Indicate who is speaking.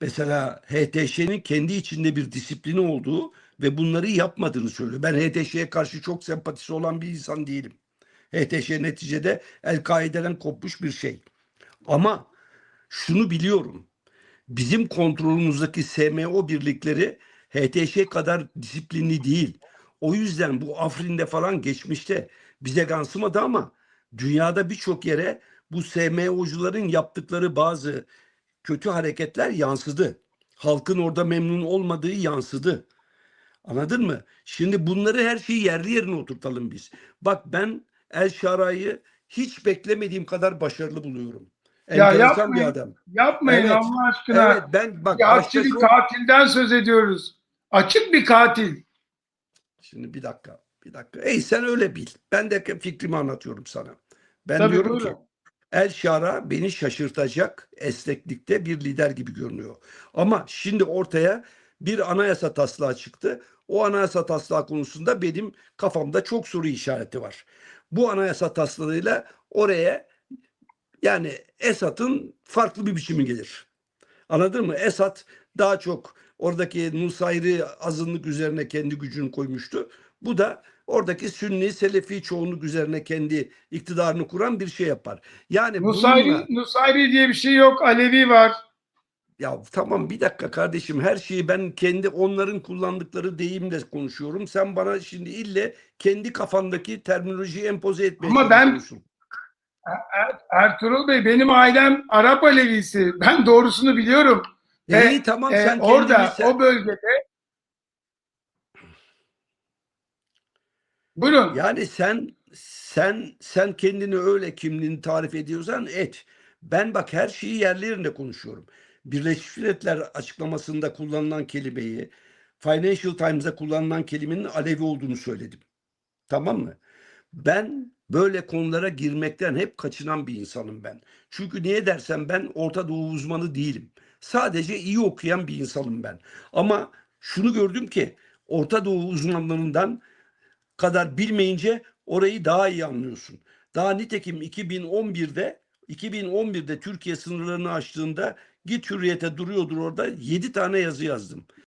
Speaker 1: mesela HTŞ'nin kendi içinde bir disiplini olduğu ve bunları yapmadığını söylüyor. Ben HTŞ'ye karşı çok sempatisi olan bir insan değilim. HTŞ neticede El-Kaide'den kopmuş bir şey. Ama şunu biliyorum. Bizim kontrolümüzdeki SMO birlikleri HTŞ kadar disiplinli değil. O yüzden bu Afrin'de falan geçmişte bize yansımadı ama dünyada birçok yere bu SMO'cuların yaptıkları bazı kötü hareketler yansıdı. Halkın orada memnun olmadığı yansıdı. Anladın mı? Şimdi bunları her şeyi yerli yerine oturtalım biz. Bak ben El Şara'yı hiç beklemediğim kadar başarılı buluyorum.
Speaker 2: Ya
Speaker 1: Enteresan bir
Speaker 2: yapmayın.
Speaker 1: adam.
Speaker 2: Yapmayın
Speaker 1: Evet,
Speaker 2: Allah aşkına.
Speaker 1: Evet ben bak
Speaker 2: bir
Speaker 1: başta
Speaker 2: açık bir katilden söz ediyoruz. Açık bir katil.
Speaker 1: Şimdi bir dakika. Bir dakika. Ey sen öyle bil. Ben de fikrimi anlatıyorum sana. Ben
Speaker 2: Tabii,
Speaker 1: diyorum
Speaker 2: buyurun.
Speaker 1: ki El Şara beni şaşırtacak esneklikte bir lider gibi görünüyor. Ama şimdi ortaya bir anayasa taslağı çıktı. O anayasa taslağı konusunda benim kafamda çok soru işareti var. Bu anayasa taslağıyla oraya yani Esad'ın farklı bir biçimi gelir. Anladın mı? Esad daha çok oradaki Nusayri azınlık üzerine kendi gücünü koymuştu. Bu da oradaki Sünni Selefi çoğunluk üzerine kendi iktidarını kuran bir şey yapar. Yani
Speaker 2: Nusayri,
Speaker 1: bununla-
Speaker 2: Nusayri diye bir şey yok. Alevi var.
Speaker 1: ya tamam bir dakika kardeşim her şeyi ben kendi onların kullandıkları deyimle konuşuyorum. Sen bana şimdi ille kendi kafandaki terminolojiyi empoze etmeye
Speaker 2: Ama ben-
Speaker 1: çalışıyorsun.
Speaker 2: Er- Ertuğrul Bey benim ailem Arap Alevisi. Ben doğrusunu biliyorum.
Speaker 1: İyi tamam
Speaker 2: e,
Speaker 1: sen
Speaker 2: orada
Speaker 1: sen-
Speaker 2: o bölgede Buyurun.
Speaker 1: Yani sen sen sen kendini öyle kimliğini tarif ediyorsan et. Ben bak her şeyi yerli yerinde konuşuyorum. Birleşmiş Milletler açıklamasında kullanılan kelimeyi Financial Times'da kullanılan kelimenin Alevi olduğunu söyledim. Tamam mı? Ben böyle konulara girmekten hep kaçınan bir insanım ben. Çünkü niye dersen ben Orta Doğu uzmanı değilim. Sadece iyi okuyan bir insanım ben. Ama şunu gördüm ki Orta Doğu uzmanlarından kadar bilmeyince orayı daha iyi anlıyorsun. Daha nitekim 2011'de 2011'de Türkiye sınırlarını aştığında git hürriyete duruyordur orada 7 tane yazı yazdım.